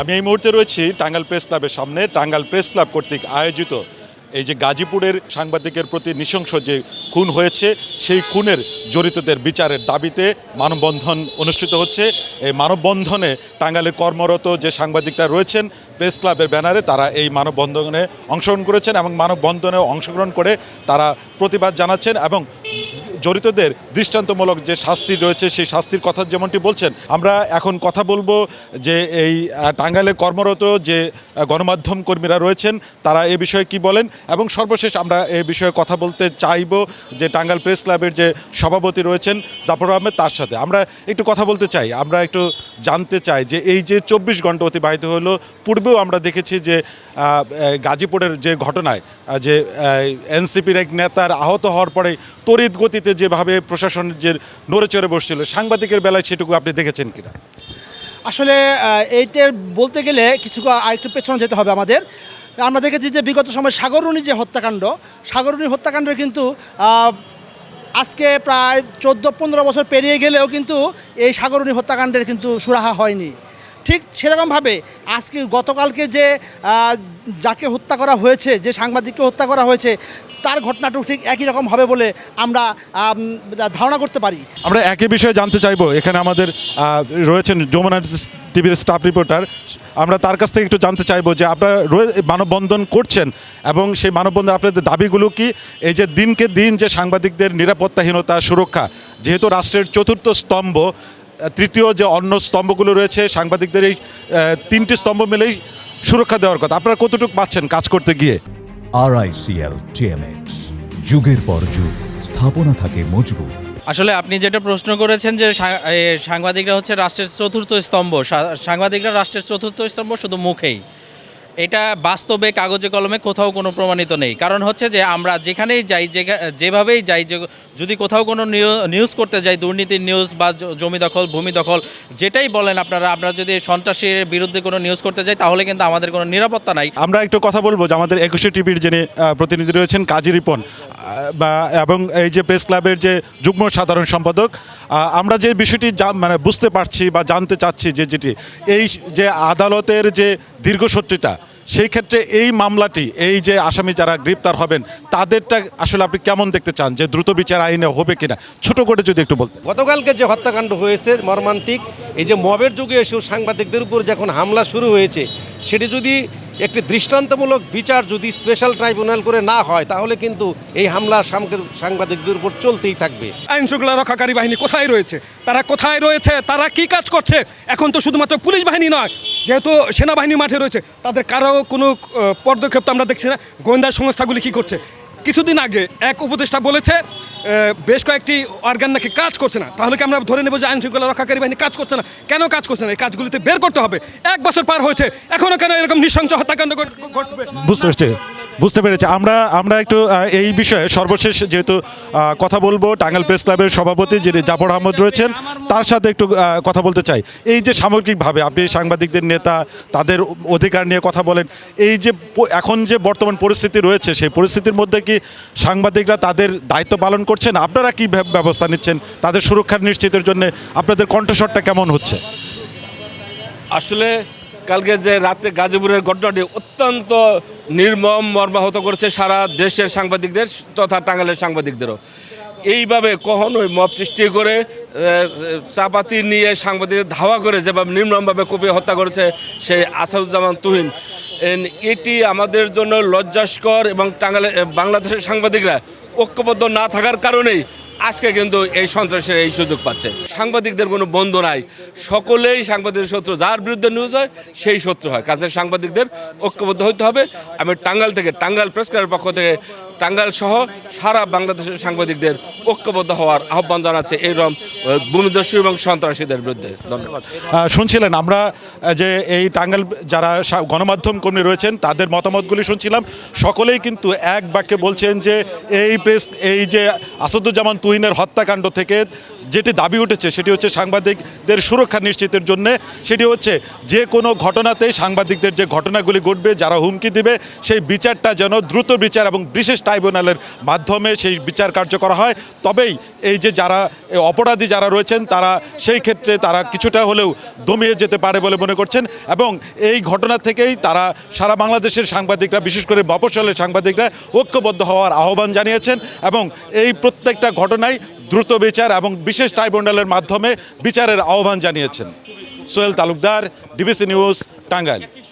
আমি এই মুহূর্তে রয়েছি টাঙ্গাল প্রেস ক্লাবের সামনে। টাঙ্গাল প্রেস ক্লাব কর্তৃক আয়োজিত এই যে গাজীপুরের সাংবাদিকের প্রতি নৃশংস যে খুন হয়েছে, সেই খুনের জড়িতদের বিচারের দাবিতে মানববন্ধন অনুষ্ঠিত হচ্ছে। এই মানববন্ধনে টাঙ্গালে কর্মরত যে সাংবাদিকরা রয়েছেন, প্রেস ক্লাবের ব্যানারে তারা এই মানববন্ধনে অংশগ্রহণ করেছেন এবং মানববন্ধনে অংশগ্রহণ করে তারা প্রতিবাদ জানাচ্ছেন এবং জড়িতদের দৃষ্টান্তমূলক যে শাস্তি রয়েছে, সেই শাস্তির কথা যেমনটি বলছেন, আমরা এখন কথা বলব যে এই টাঙ্গাইলে কর্মরত যে গণমাধ্যম কর্মীরা রয়েছেন, তারা এ বিষয়ে কি বলেন? এবং সর্বশেষ আমরা এ বিষয়ে কথা বলতে চাইব যে, টাঙ্গাইল প্রেস ক্লাবের যে সভাপতি রয়েছেন জাফর আহমেদ, তার সাথে। আমরা একটু কথা বলতে চাই, আমরা একটু জানতে চাই যে, এই যে চব্বিশ ঘণ্টা অতিবাহিত হলো, পূর্বেও আমরা দেখেছি যে গাজীপুরের যে ঘটনায় যে এনসিপির এক নেতার আহত হওয়ার পরে তড়িৎ গতিতে যেভাবে প্রশাসন যে নড়ে চড়ে বসছিল সাংবাদিকের বেলায় সেটুকু আপনি দেখেছেন কিনা? আসলে আহ, এইটার বলতে গেলে কিছু আরেকটু পেছনে যেতে হবে আমাদের। আমরা দেখেছি যে বিগত সময় সাগররুণী যে হত্যাকাণ্ড সাগররুণী হত্যাকাণ্ড কিন্তু আজকে প্রায় চোদ্দ পনেরো বছর পেরিয়ে গেলেও কিন্তু এই সাগরণী হত্যাকাণ্ডের কিন্তু সুরাহা হয়নি। ঠিক সেরকমভাবে আজকে গতকালকে যে যাকে হত্যা করা হয়েছে যে সাংবাদিককে হত্যা করা হয়েছে তার ঘটনাটাও ঠিক একই রকম হবে বলে আমরা আম, ধারণা করতে পারি। আমরা একই বিষয়ে জানতে চাইব। এখানে আমাদের রয়েছেন যমুনা টিভির স্টাফ রিপোর্টার। আমরা তার কাছ থেকে একটু জানতে চাইব যে আপনারা মানববন্ধন করছেন এবং সেই মানববন্ধন আপনাদের দাবিগুলো কি? এই যে দিনকে দিন যে সাংবাদিকদের নিরাপত্তাহীনতা সুরক্ষা যেহেতু রাষ্ট্রের চতুর্থ স্তম্ভ তৃতীয় যে অন্য স্তম্ভগুলো রয়েছে সাংবাদিকদের এই তিনটি স্তম্ভ মিলেই সুরক্ষা দেওয়ার কথা। আপনারা কতটুকু পাচ্ছেন কাজ করতে গিয়ে? আর আরআইসিএল টিএমএক্স যুগের পর যুগ স্থাপনা থাকে মজবুত। আসলে আপনি যেটা প্রশ্ন করেছেন যে সাংবাদিকরা হচ্ছে রাষ্ট্রের চতুর্থ স্তম্ভ সা- সাংবাদিকরা রাষ্ট্রের চতুর্থ স্তম্ভ শুধু মুখেই। এটা বাস্তবে কাগজে কলমে কোথাও কোনো প্রমাণিত নেই। কারণ হচ্ছে যে আমরা যেখানেই যাই যেভাবেই যাই, যে যদি কোথাও কোনো নিউ- নিউজ করতে যাই, দুর্নীতির নিউজ বা জমি দখল, ভূমি দখল, যেটাই বলেন আপনারা, আমরা যদি সন্ত্রাসীর বিরুদ্ধে কোনো নিউজ করতে যাই, তাহলে কিন্তু আমাদের কোনো নিরাপত্তা নাই। আমরা একটু কথা বলব যে আমাদের একুশে টিভির যিনি প্রতিনিধি রয়েছেন কাজী রিপন বা এবং এই যে প্রেস ক্লাবের যে যুগ্ম সাধারণ সম্পাদক আমরা যে বিষয়টি মানে বুঝতে পারছি বা জানতে চাচ্ছি যে যেটি, এই যে আদালতের যে দীর্ঘসূত্রিতা সেই ক্ষেত্রে এই মামলাটি, এই যে আসামি যারা গ্রেপ্তার হবেন, তাদেরটা আসলে আপনি কেমন দেখতে চান? যে দ্রুত বিচার আইনে হবে কিনা? ছোট করে যদি একটু বলতেন। গতকালকে যে হত্যাকাণ্ড হয়েছে, মর্মান্তিক, এই যে মবের যুগে এসেও সাংবাদিকদের উপর যখন হামলা শুরু হয়েছে, সেটি যদি একটি দৃষ্টান্তমূলক বিচার যদি স্পেশাল ট্রাইব্যুনাল করে না হয়, তাহলে কিন্তু এই হামলা সাংবাদিকদের উপর চলতেই থাকবে। আইন শৃঙ্খলা রক্ষাকারী বাহিনী কোথায় রয়েছে? তারা কোথায় রয়েছে? তারা কি কাজ করছে? এখন তো শুধুমাত্র পুলিশ বাহিনী নয়, যেহেতু সেনাবাহিনী মাঠে রয়েছে, তাদের কারও কোনো পদক্ষেপ তো আমরা দেখছি না। গোয়েন্দা সংস্থাগুলি কি করছে? কিছুদিন আগে এক উপদেষ্টা বলেছে বেশ কয়েকটি অর্গান নাকি কাজ করছে না। তাহলে কি আমরা ধরে নেব যে আইন শৃঙ্খলা রক্ষাকারী বাহিনী কাজ করছে না? কেন কাজ করছে না? এই কাজগুলিতে বের করতে হবে। এক বছর পার হয়েছে। এখনও কেন এরকম নৃশংস হত্যাকাণ্ড ঘটবে? বুঝতে পেরেছি। বুঝতে পেরেছি। আমরা আমরা একটু এই বিষয়ে সর্বশেষ যেহেতু কথা বলব, টাঙ্গাইল প্রেস ক্লাবের সভাপতি যিনি জাফর আহমদ রয়েছেন, তার সাথে একটু কথা বলতে চাই। এই যে সামগ্রিকভাবে আপনি সাংবাদিকদের নেতা, তাদের অধিকার নিয়ে কথা বলেন, এই যে এখন যে বর্তমান পরিস্থিতি রয়েছে, সেই পরিস্থিতির মধ্যে কি সাংবাদিকরা তাদের দায়িত্ব পালন করছেন? আপনারা কি ব্যবস্থা নিচ্ছেন? তাদের সুরক্ষা নিশ্চিতের জন্য আপনাদের কণ্ঠস্বরটা কেমন হচ্ছে? আসলে কালকে যে রাতে গাজীপুরের ঘটনাটি অত্যন্ত নির্মম মর্মাহত করেছে সারা দেশের সাংবাদিকদের তথা টাঙ্গাইলের সাংবাদিকদেরও। এইভাবে কখনোই মব সৃষ্টি করে চাপাতি নিয়ে সাংবাদিকদের ধাওয়া করে, যেভাবে নির্মমভাবে কুপিয়ে হত্যা করেছে সেই আসাদুজ্জামান তুহিন। এটি আমাদের জন্য লজ্জাস্কর এবং টাঙ্গাইলে বাংলাদেশের সাংবাদিকরা ঐক্যবদ্ধ না থাকার কারণেই আজকে কিন্তু এই সন্ত্রাসের এই সুযোগ পাচ্ছে। সাংবাদিকদের কোনো বন্ধ নাই। সকলেই সাংবাদিক শত্রু। যার বিরুদ্ধে নিউজ হয়, সেই শত্রু হয়। কাজের সাংবাদিকদের ঐক্যবদ্ধ হতে হবে। আমি টাঙ্গাল থেকে টাঙ্গাল প্রেস ক্লাবের পক্ষ থেকে টাঙ্গাইল সহ সারা বাংলাদেশের সাংবাদিকদের ঐক্যবদ্ধ হওয়ার আহ্বান জানাচ্ছে এইরকম ভূমিদস্যু এবং সন্ত্রাসীদের বিরুদ্ধে। ধন্যবাদ। শুনছিলেন, আমরা যে এই টাঙ্গাইল যারা গণমাধ্যম কর্মী রয়েছেন, তাদের মতামতগুলি শুনছিলাম। সকলেই কিন্তু এক বাক্যে বলছেন যে, এই প্রেস, এই যে আসাদুজ্জামান তুহিনের হত্যাকাণ্ড থেকে যেটি দাবি উঠেছে সেটি হচ্ছে সাংবাদিকদের সুরক্ষা নিশ্চিতের জন্য। সেটি হচ্ছে যে কোনো ঘটনাতেই সাংবাদিকদের যে ঘটনাগুলি ঘটবে, যারা হুমকি দিবে, সেই বিচারটা যেন দ্রুত বিচার এবং বিশেষ ট্রাইব্যুনালের মাধ্যমে সেই বিচার কার্য করা হয়। তবেই এই যে যারা অপরাধী যারা রয়েছেন, তারা সেই ক্ষেত্রে তারা কিছুটা হলেও দমিয়ে যেতে পারে বলে মনে করছেন এবং এই ঘটনা থেকেই তারা সারা বাংলাদেশের সাংবাদিকরা, বিশেষ করে মফস্বলের সাংবাদিকরা ঐক্যবদ্ধ হওয়ার আহ্বান জানিয়েছেন এবং এই প্রত্যেকটা ঘটনায় দ্রুত বিচার এবং বিশেষ ট্রাইব্যুনালের মাধ্যমে বিচারের আহ্বান জানিয়েছেন। Sohel Talukdar DBC news Tangail.